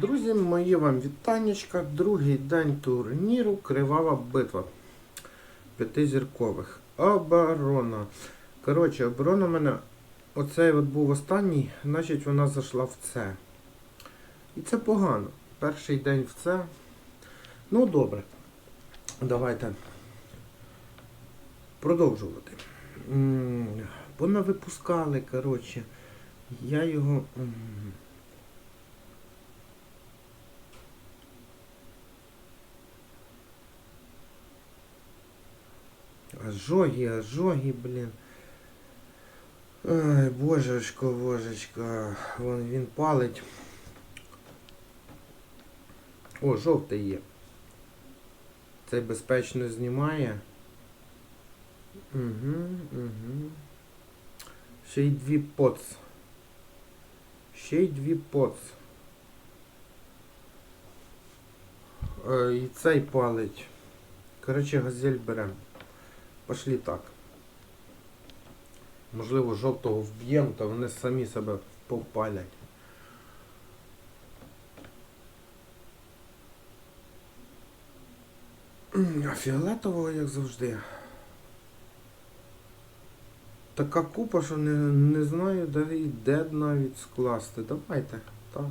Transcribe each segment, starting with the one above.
Друзі, мої вам вітаннячка. Другий день турніру Кривава битва. П'ятизіркових. Оборона. Коротше, оборона в мене. Оцей от був останній, значить вона зайшла в це. І це погано. Перший день в це. Ну добре. Давайте продовжувати. М, Понавипускали, коротше. Я його. Ожоги, ожоги, блін. Ай, божечко, божечко. Вон він палить. О, жовтий є. Це безпечно знімає. Угу, угу. Ще й дві поц. Ще й дві поц. Е, і цей палить. Коротше, газель берем. Пошлі так. Можливо, жовтого вб'ємо, то вони самі себе попалять. А фіолетового, як завжди. Така купа, що не, не знаю, де, і де навіть скласти. Давайте. Так.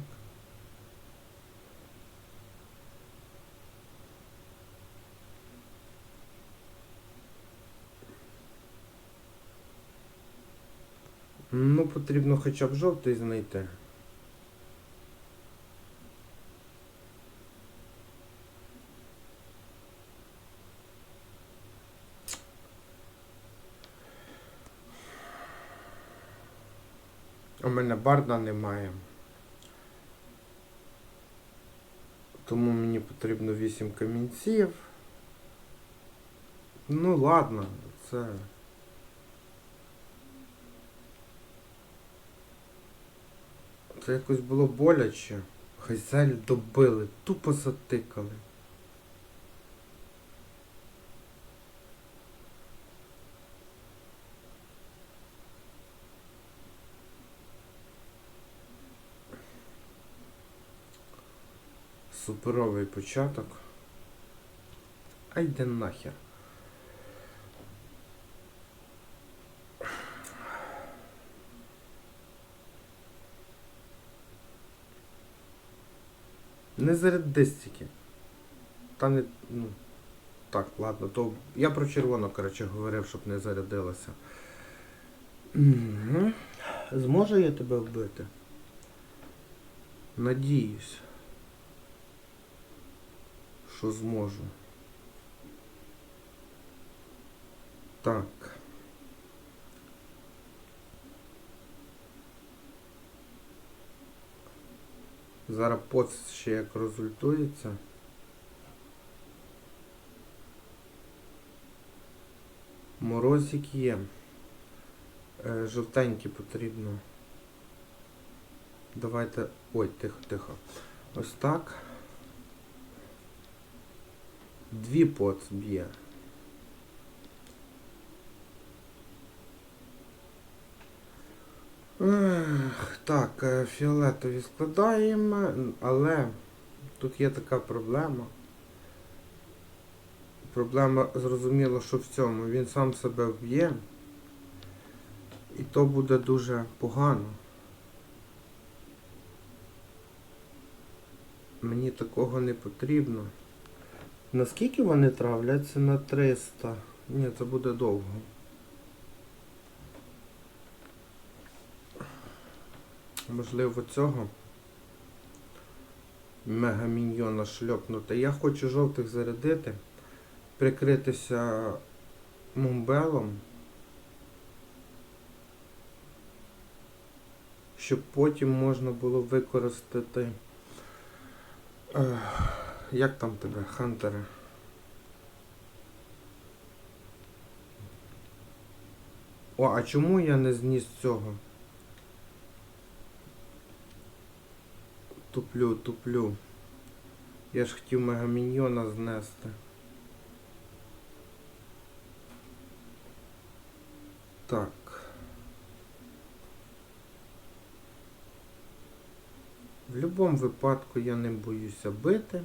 Ну, потрібно хоча б жовтий знайти. У мене барда немає. Тому мені потрібно 8 камінців. Ну ладно, це. Це якось було боляче. Хазяль добили, тупо затикали. Суперовий початок. А йде нахер. Не заряди стільки. Та не. Ну. Так, ладно, то я про червоно, коротше, говорив, щоб не зарядилося. Зможу я тебе вбити? Надіюсь. Що зможу. Так. Зараз поц ще як розультується. Морозик є. Е, жовтенький потрібно. Давайте... Ой, тихо, тихо. Ось так. Дві поц б'є. Так, е, фіолетові складаємо, але тут є така проблема. Проблема зрозуміло, що в цьому. Він сам себе вб'є. І то буде дуже погано. Мені такого не потрібно. Наскільки вони травляться? На 300. Ні, це буде довго. Можливо, цього мегаміньйона шльопнути. Я хочу жовтих зарядити, прикритися мумбелом, щоб потім можна було використати. Ех, як там тебе, Хантере? О, а чому я не зніс цього? Туплю, туплю. Я ж хотів мегаміньйона знести. Так. В будь-якому випадку я не боюся бити.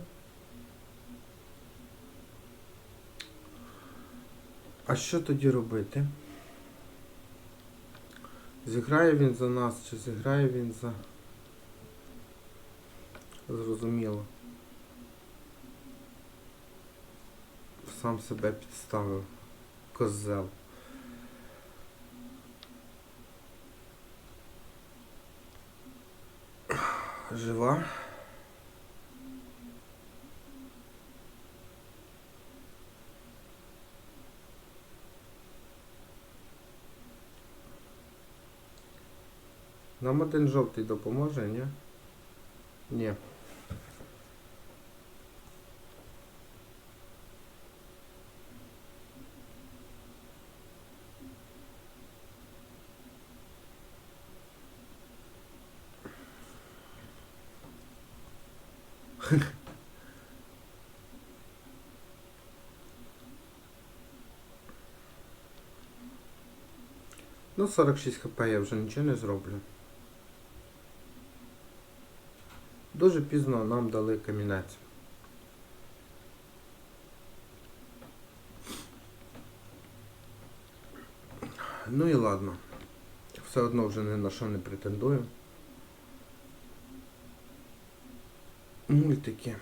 А що тоді робити? Зіграє він за нас, чи зіграє він за... Зрозуміло. Сам себе підставив. Козел. Жива. Нам один жовтий допоможе, ні? Ні. Ну, 46 хп я вже нічого не зроблю. Дуже пізно нам дали камінець. Ну і ладно. Все одно вже ні на що не претендую. Мультики.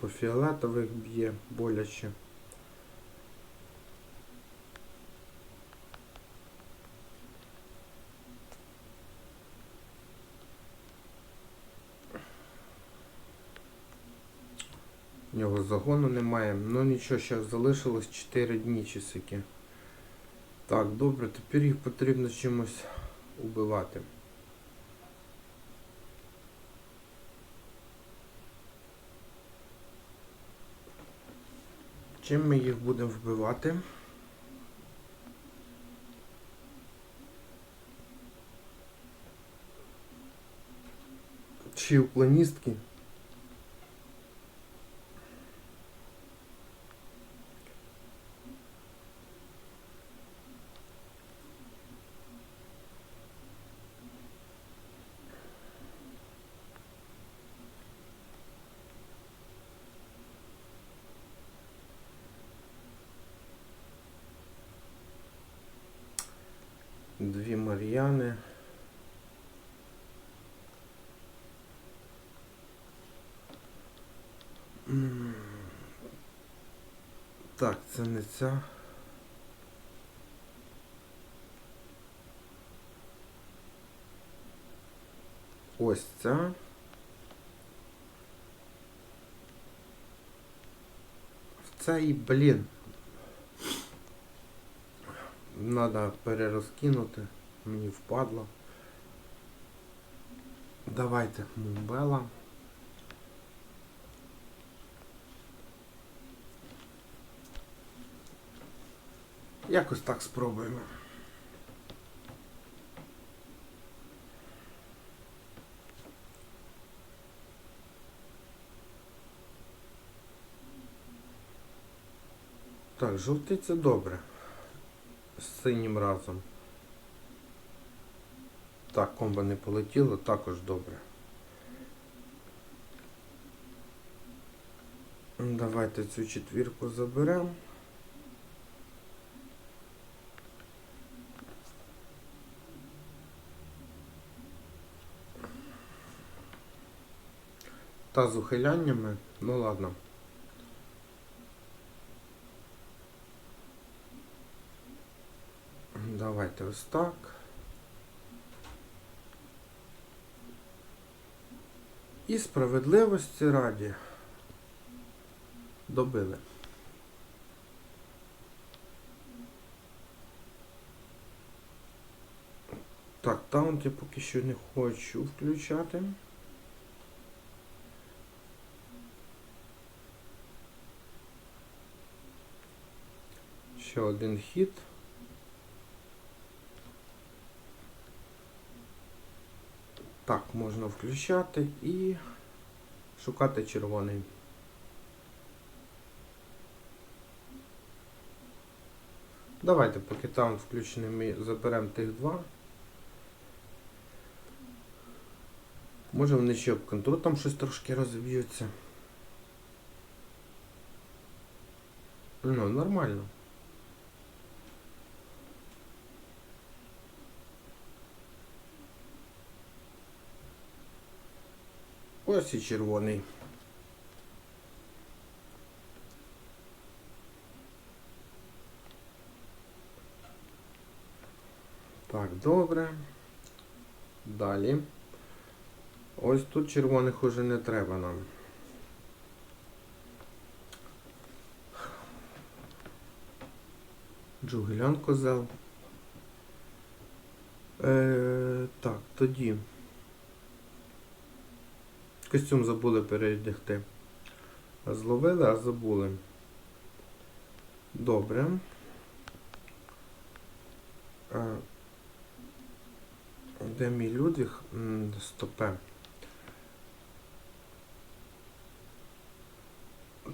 По фіолетових б'є боляче. У нього загону немає. Ну нічого, ще залишилось 4 дні чи сякі. Так, добре, тепер їх потрібно чимось убивати. Чим ми їх будемо вбивати? Чи у Дві М. Так, це не ця. Ось ця. В цей, блін. Надо перерозкинути. Мені впадло. Давайте мумбела. Якось так спробуємо. Так, жовтий це добре. З синім разом. Так, комбо не полетіло, також добре. Давайте цю четвірку заберемо. Та з ухиляннями, ну ладно. Давайте ось так. І справедливості раді добили. Так, таунт я поки що не хочу включати. Ще один хід. Так, можна включати і шукати червоний. Давайте, поки там включений, ми заберемо тих два. Може вони ще об контур там щось трошки розіб'ються. Ну, нормально. Ось і червоний. Так, добре. Далі. Ось тут червоних уже не треба нам. Джугелян козел. Е, так, тоді. Костюм забули передягти. Зловили, а забули. Добре. Де мій Людвіг? Стопе.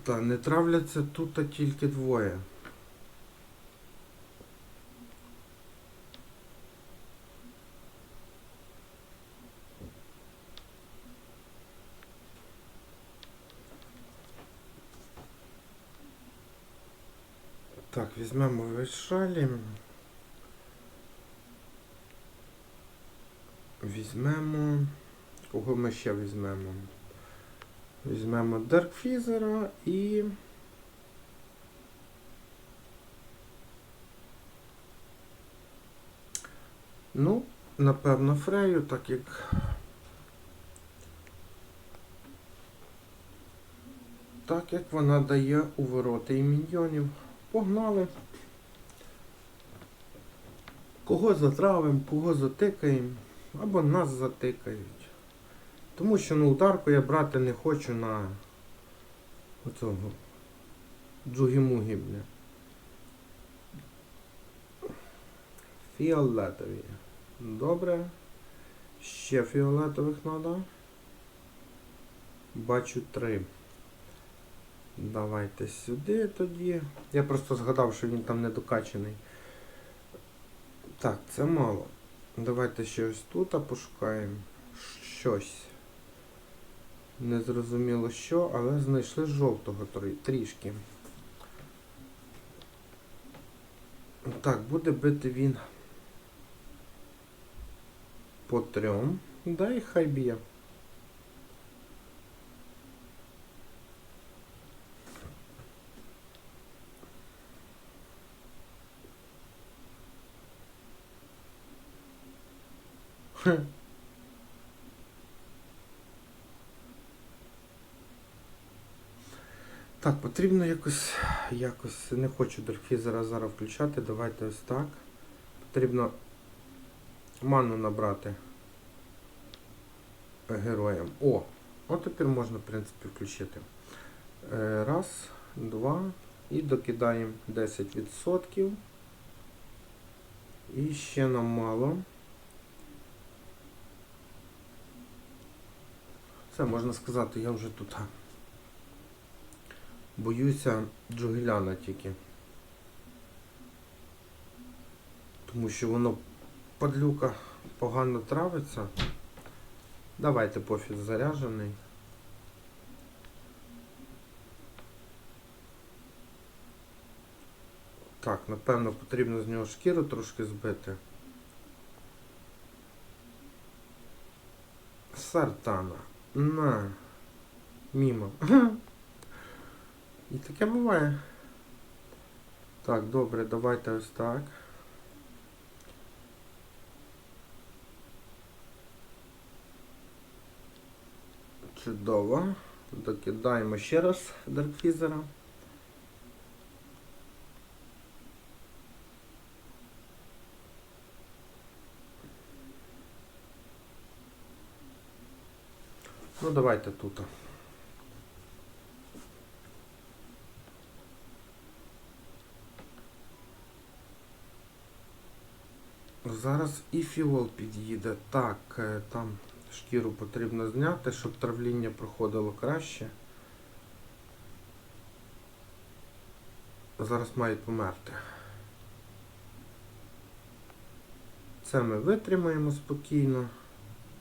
Та не травляться тут тільки двоє. Так, візьмемо вишалі. Візьмемо. Кого ми ще візьмемо? Візьмемо Даркфізера і. Ну, напевно, Фрею, так як. Так як вона дає у ворота і міньйонів. Погнали. Кого затравимо, кого затикаємо, або нас затикають. Тому що ну, ударку я брати не хочу на оцього джугі-мугі, бля. Фіолетові. Добре. Ще фіолетових треба. Бачу три. Давайте сюди тоді. Я просто згадав, що він там не докачаний. Так, це мало. Давайте ще ось тут пошукаємо щось. Не зрозуміло що, але знайшли жовтого трішки. Так, буде бити він по трьом. Да і хай б'є. Так, потрібно якось, якось, не хочу Дорфізера зараз включати, давайте ось так. Потрібно ману набрати героям. О! От тепер можна, в принципі, включити. Е, Раз, два. І докидаємо 10%. І ще нам мало. Це можна сказати, я вже тут. Боюся Джугеляна тільки. Тому що воно падлюка погано травиться. Давайте пофіг заряджений. Так, напевно, потрібно з нього шкіру трошки збити. Сартана. На. Мімо. І таке буває. Так, добре, давайте ось так. Чудово. Докидаємо ще раз Даркфізера. Ну давайте тут. Зараз і фіол під'їде. Так, е, там шкіру потрібно зняти, щоб травління проходило краще. Зараз мають померти. Це ми витримаємо спокійно.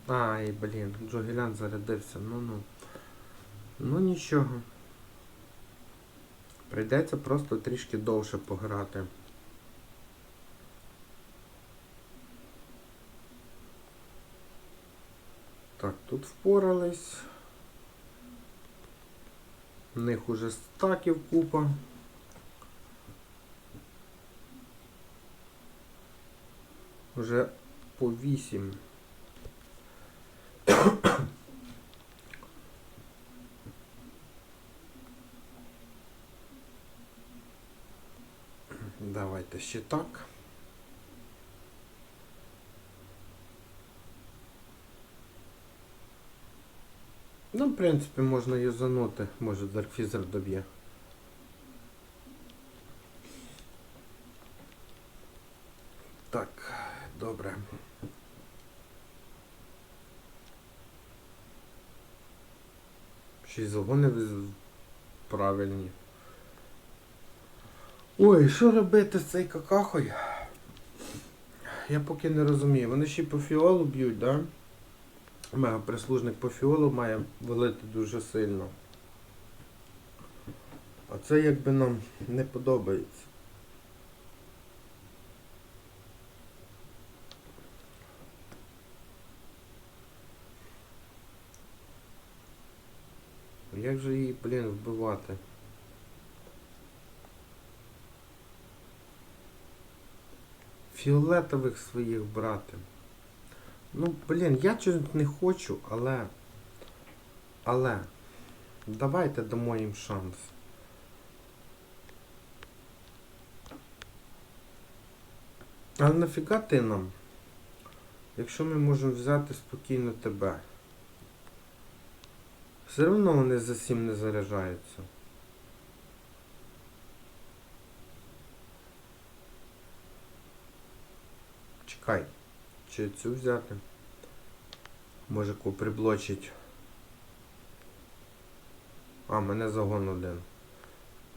Ай, блін, Джогілян зарядився. Ну ну. Ну нічого. Прийдеться просто трішки довше пограти. Так, тут впорались. В них уже стаків купа. Уже по 8. Давайте ще так. Ну, в принципі, можна юзанути, може Даркфізер доб'є. Так, добре. Й загони правильні. Ой, що робити з цією какахою? Я поки не розумію. Вони ще й по фіолу б'ють, да? Мега прислужник по фіолу має валити дуже сильно. А це якби нам не подобається. Як же її, блін, вбивати? Фіолетових своїх брати. Ну, блін, я чогось не хочу, але. Але. Давайте дамо їм шанс. Але нафіга ти нам? Якщо ми можемо взяти спокійно тебе. Все одно вони за сім не заряджаються. Чекай. Чи цю взяти? Може ку приблочить. А, мене загон один.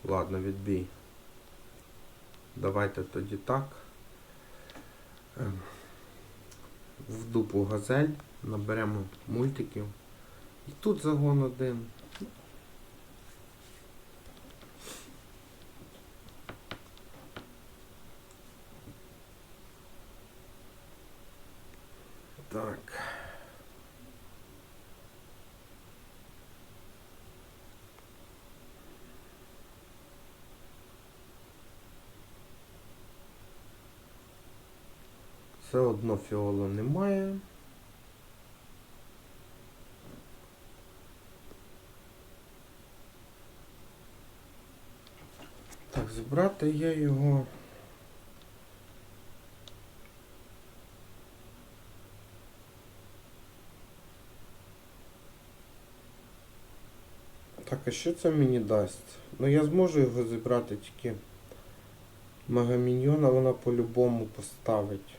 Ладно, відбій. Давайте тоді так. Ем, В дупу газель. Наберемо мультиків. І тут загон один. Так. Все одно фіолу немає. Так, збрати я його. Так, а що це мені дасть? Ну я зможу його зібрати тільки Мегаміньйона вона по-любому поставить.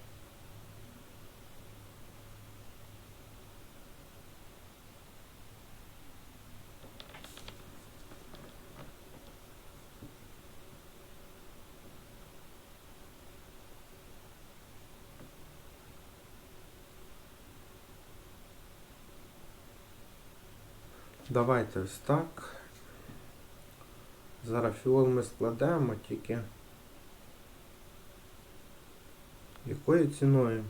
Давайте ось так. Зараз фіол ми складемо тільки. Якою ціною?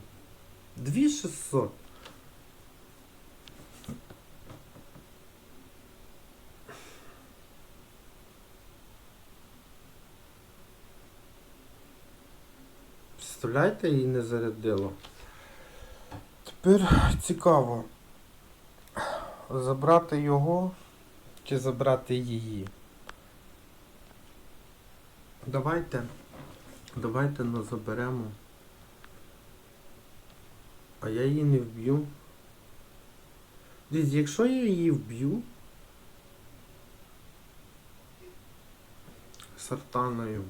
2600. Представляєте, її не зарядило. Тепер цікаво. Забрати його чи забрати її. Давайте. Давайте ну, заберемо. А я її не вб'ю. Дивіться, якщо я її вб'ю сартаною.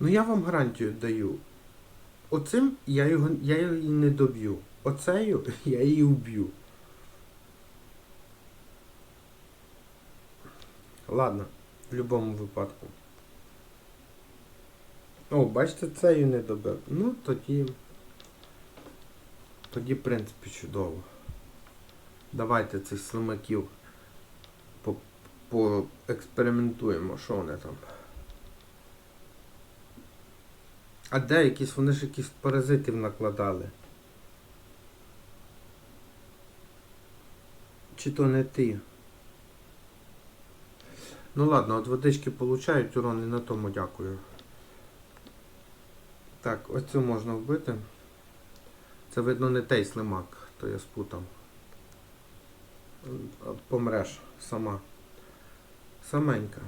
Ну я вам гарантію даю. Оцим я його я її не доб'ю. Оцею я її вб'ю. Ладно, в будь-якому випадку. О, бачите, цею не добив. Ну, тоді. Тоді, в принципі, чудово. Давайте цих слимаків по- поекспериментуємо, що вони там. А де якісь, вони ж якісь паразитів накладали. Чи то не ті? Ну ладно, от водички получають урон і на тому дякую. Так, оцю можна вбити. Це видно не той слимак, то я спутав. Помреш сама. Саменька.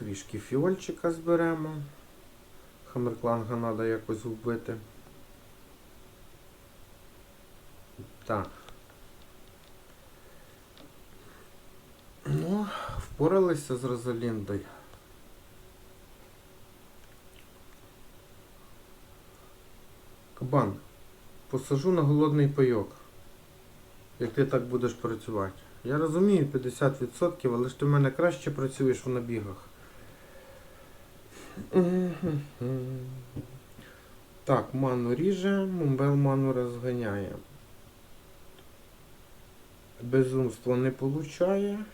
Трішки фіольчика зберемо. Хамеркланга треба якось вбити. Так. Ну, впоралися з Розаліндою. Кабан, посажу на голодний пайок. Як ти так будеш працювати. Я розумію 50%, але ж ти в мене краще працюєш в набігах. Так, ману ріже, мумбел ману розганяє. Безумство не получає.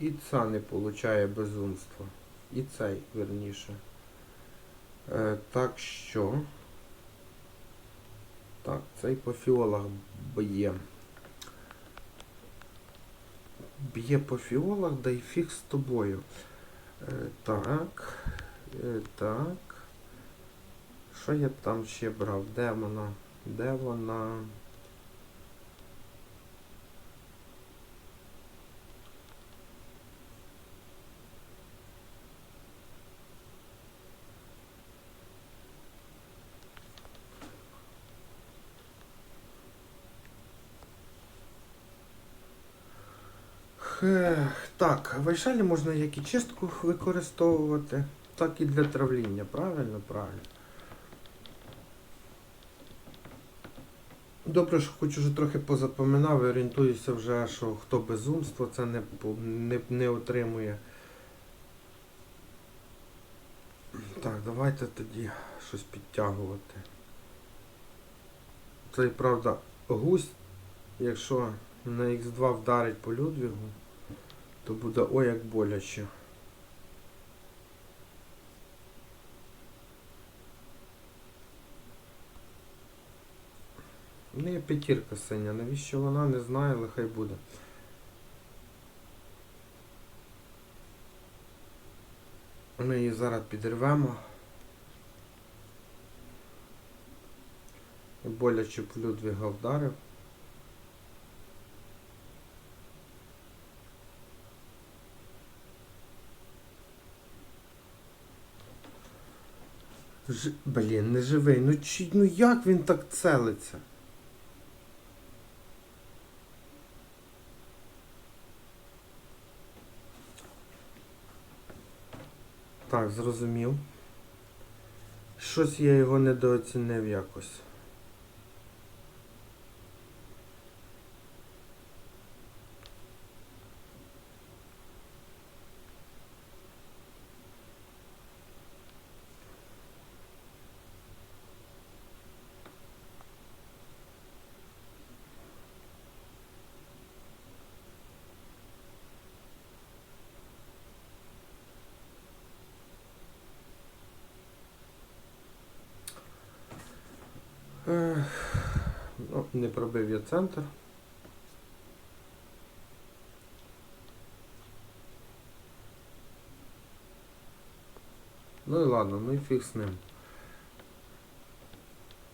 І ця не получає безумство. І цей, верніше. Е, так що. Так, цей по фіолах б'є. Б'є по фіолах, да й фіг з тобою. Е, так. Е, так. Що я там ще брав? Де вона? Де вона? Ех, Так, вайшалі можна як і чистку використовувати, так і для травління. Правильно, правильно. Добре, що хоч уже трохи позапоминав і орієнтуюся вже, що хто безумство це не, не, не отримує. Так, давайте тоді щось підтягувати. Це і правда гусь, якщо на Х2 вдарить по Людвігу, то буде ой як боляче. У неї п'ятірка синя, навіщо вона не знає, але хай буде. Ми її зараз підірвемо. Боляче по Людвіга вдарив. Ж... Блін, не живий. Ну чи... ну як він так целиться? Так, зрозумів. Щось я його недооцінив якось. Ну, не пробив я центр. Ну і ладно, ну і фіг з ним.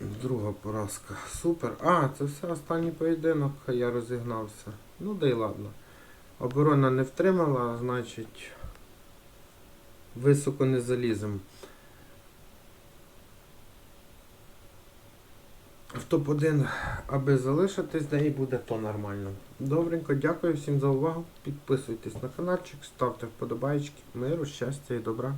Друга поразка. Супер. А, це все останній поєдинок, а я розігнався. Ну да й ладно. Оборона не втримала, значить високо не залізем. Топ-1, аби залишитись, де і буде то нормально. Добренько, дякую всім за увагу. Підписуйтесь на каналчик, ставте вподобайки. Миру, щастя і добра.